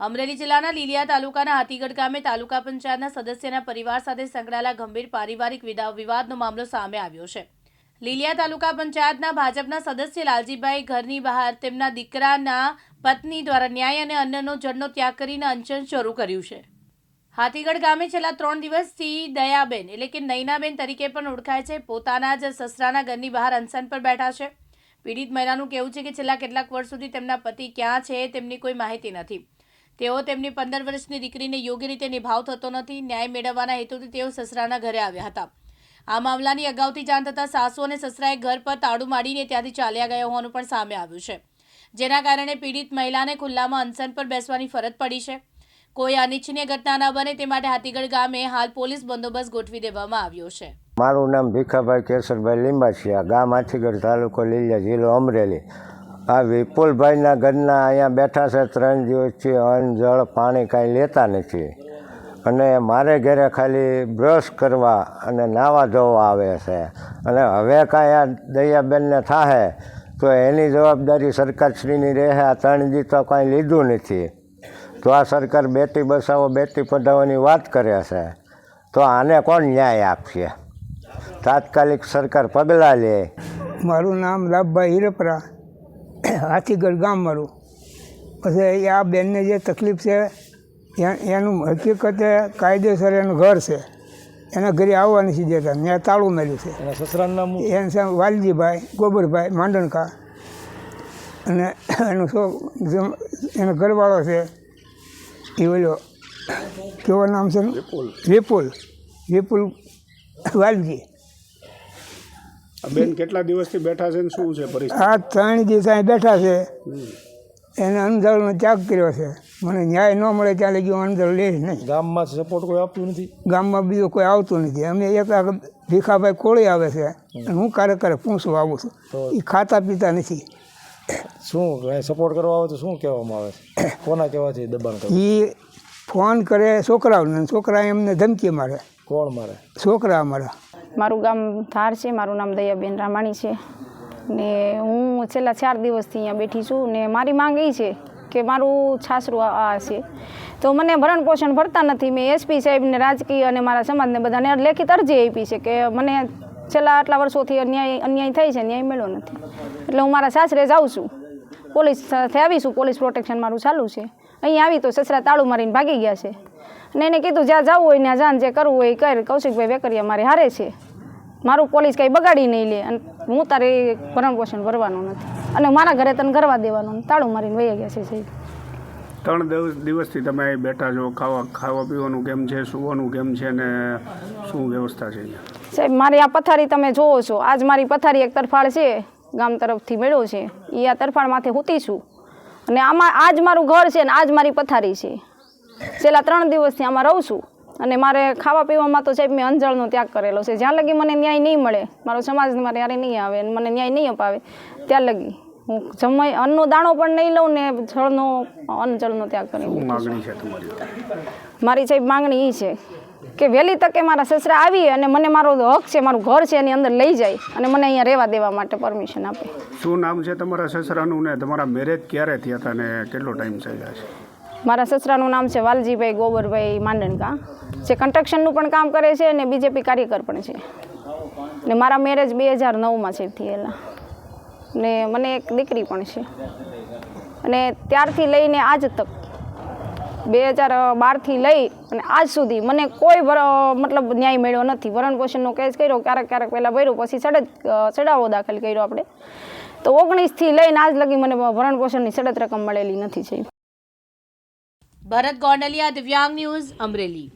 અમરેલી જિલ્લાના લીલિયા તાલુકાના હાથીગઢ ગામે તાલુકા પંચાયતના સદસ્યના પરિવાર સાથે સંકળાયેલા ગંભીર પારિવારિક વિદા- વિવાદનો મામલો સામે આવ્યો છે. લીલિયા તાલુકા પંચાયતના ભાજપના સદસ્ય લાલજીભાઈ ઘરની બહાર તેમના દીકરાના પત્ની દ્વારા ન્યાય અને અન્નનો જળનો ત્યાગ કરીને અંચન શરૂ કર્યું છે. હાથીગઢ ગામે છેલ્લા ત્રણ દિવસથી દયાબેન એટલે કે નૈનાબેન તરીકે પણ ઓળખાય છે. પોતાના જ સસરાના ઘરની બહાર અનશન પર બેઠા છે. પીડિત મહિલાનું કહેવું છે કે છેલ્લા કેટલાક વર્ષ સુધી તેમના પતિ ક્યાં છે તેમની કોઈ માહિતી નથી. તેઓ તેમની પંદર વર્ષની દીકરીને યોગ્ય રીતે નિભાવ થતો નથી, ન્યાય મેળવવાના હેતુથી તેઓ સસરાના ઘરે આવ્યા હતા. આ મામલાની અગાઉથી જાણ થતાં સાસુ અને સસરાએ ઘર પર તાળું મારીને ત્યાંથી ચાલ્યા ગયા હોવાનું પણ સામે આવ્યું છે. જેના કારણે પીડિત મહિલાને ખુલ્લામાં અનશન પર બેસવાની ફરજ પડી છે. કોઈ અનિચ્છનીય ઘટના ન બને તે માટે હાથીગઢ ગામે હાલ પોલીસ બંદોબસ્ત ગોઠવી દેવામાં આવ્યો છે. મારું નામ ભીખાભાઈ કેસરભાઈ લીંબાસિયા, ગામ હાથીગઢ તાલુકો લીલિયા જિલ્લો અમરેલી. આ વિપુલભાઈના ઘરના અહીંયા બેઠા છે, ત્રણ દિવસથી અન્ન, જળ, પાણી કાંઈ લેતા નથી. અને મારે ઘરે ખાલી બ્રશ કરવા અને નાવા ધોવા આવે છે. અને હવે કાંઈ આ દયાબેનને થાહે, તો એની જવાબદારી સરકારશ્રીની રહે, આ ત્રણ દી તો કાંઈ લીધું નથી. તો આ સરકાર બેટી બસાવો બેટી પઢાવવાની વાત કરે છે. તો આને કોણ ન્યાય આપશે? તાત્કાલિક સરકાર પગલાં લે. મારું નામ લાભભાઈ હિરપરા. હાથીગઢ ગામ મારું પછી આ બેનને જે તકલીફ છે એનું હકીકતે કાયદેસર એનું ઘર છે. એના ઘરે આવવા નથી દેતા ત્યાં. તાળું મેળ્યું છે. એના સસરાનું હું? સામે વાલજીભાઈ ગોબરભાઈ માંડણકા. અને એનો શો એનો ઘરવાળો છે એ ઓલો કેવો નામ છે વિપુલ. વિપુલ. વિપુલ વાલજી. આ બેન કેટલા દિવસથી બેઠા છે ને શું છે પરિસ્થિતિ? આ ત્રણ દિવસ અહીં બેઠા છે. એને અંધળનો ત્યાગ કર્યો છે. મને ન્યાય ન મળે ત્યાં લગી હું અંધળ લઈશ નહીં. ગામમાં સપોર્ટ કોઈ આપતું નથી? ગામમાં બીજું કોઈ આવતું નથી. અમે એક ભીખાભાઈ કોળી આવે છે. અને હું ક્યારેક ક્યારેક પૂછવા આવું છું. એ ખાતા પીતા નથી. શું સપોર્ટ કરવા આવે તો શું કહેવામાં આવે છે? કોના કહેવાથી દબાણ એ ફોન કરે છોકરાઓને. છોકરા એમને ધમકી મારે. કોણ મારે? છોકરા અમારા. મારું ગામ ધાર છે, મારું નામ દયાબેન રામાણી છે. ને હું છેલ્લા ચાર દિવસથી અહીંયા બેઠી છું ને મારી માંગ એ છે કે મારું છાસરું આ છે. તો મને ભરણ પોષણ ભરતા નથી, મેં એસપી સાહેબને રાજકીય અને મારા સમાજને બધાને લેખિત અરજી આપી છે કે મને છેલ્લા આટલા વર્ષોથી અન્યાય અન્યાય થાય છે ન્યાય મેળો નથી. એટલે હું મારા સાસરે જાઉં છું. પોલીસ સાથે આવીશું, પોલીસ પ્રોટેક્શન મારું ચાલુ છે. અહીં આવી તો સસરા તાળું મારીને ભાગી ગયા છે. અને એને કીધું, જ્યાં જવું હોય ને જાન, જે કરવું હોય એ કર. કૌશિકભાઈ વેકરિયા મારે હારે છે. મારું પોલીસ કંઈ બગાડી નહીં લે અને હું તારે ભરણ પોષણ ભરવાનું નથી. અને મારા ઘરે તને કરવા દેવાનું તાળું મારીને વહી ગયા છે સાહેબ. ત્રણ દિવસથી તમે અહીં બેઠા છો ખાવા ખાવા પીવાનું કેમ છે સુવાનું કેમ છે ને શું વ્યવસ્થા છે સાહેબ મારી આ પથારી તમે જોવો છો. આજ મારી પથારી એક તરફાળ છે ગામ તરફથી મેળ્યો છે. એ આ તરફાળ માથે હૂતી છું. અને આમાં આજ મારું ઘર છે ને આજ મારી પથારી છે. છેલ્લા ત્રણ દિવસથી આમાં રહું છું. અને મારે ખાવા પીવામાં તો સાહેબ મેં અંજળનો ત્યાગ કરેલો છે. જ્યાં લગી મને ન્યાય નહીં મળે મારો સમાજ મારે યારે નહીં આવે અને મને ન્યાય નહીં અપાવે ત્યાં લગી હું જમય અન્નનો દાણો પણ નહીં લઉં ને જળનો અન્ન જળનો ત્યાગ કરી મારી સાહેબ માંગણી એ છે કે વહેલી તકે મારા સસરા આવી અને મને મારો હક છે મારું ઘર છે એની અંદર લઈ જાય અને મને અહીંયા રહેવા દેવા માટે પરમિશન આપે. શું નામ છે તમારા સસરાનું ને તમારા મેરેજ ક્યારે થયા હતા ને કેટલો ટાઈમ થયા છે? મારા સસરાનું નામ છે વાલજીભાઈ ગોબરભાઈ માંડણકા. જે કન્સ્ટ્રક્શનનું પણ કામ કરે છે અને બીજેપી કાર્યકર પણ છે. ને મારા મેરેજ બે હજાર નવમાં છે થયેલા. ને મને એક દીકરી પણ છે. અને ત્યારથી લઈને આજ તક, બે હજાર બારથી લઈ અને આજ સુધી મને કોઈ મતલબ ન્યાય મળ્યો નથી. વરણ પોષણનો કેસ કર્યો, ક્યારેક ક્યારેક પહેલાં ભર્યો, પછી સડદ ચડાવો દાખલ કર્યો આપણે. તો ઓગણીસથી લઈને આજ લગી મને ભરણ પોષણની સડદ રકમ મળેલી નથી છે. ભરત ગોંડલિયા દિવ્યાંગ ન્યૂઝ અમરેલી.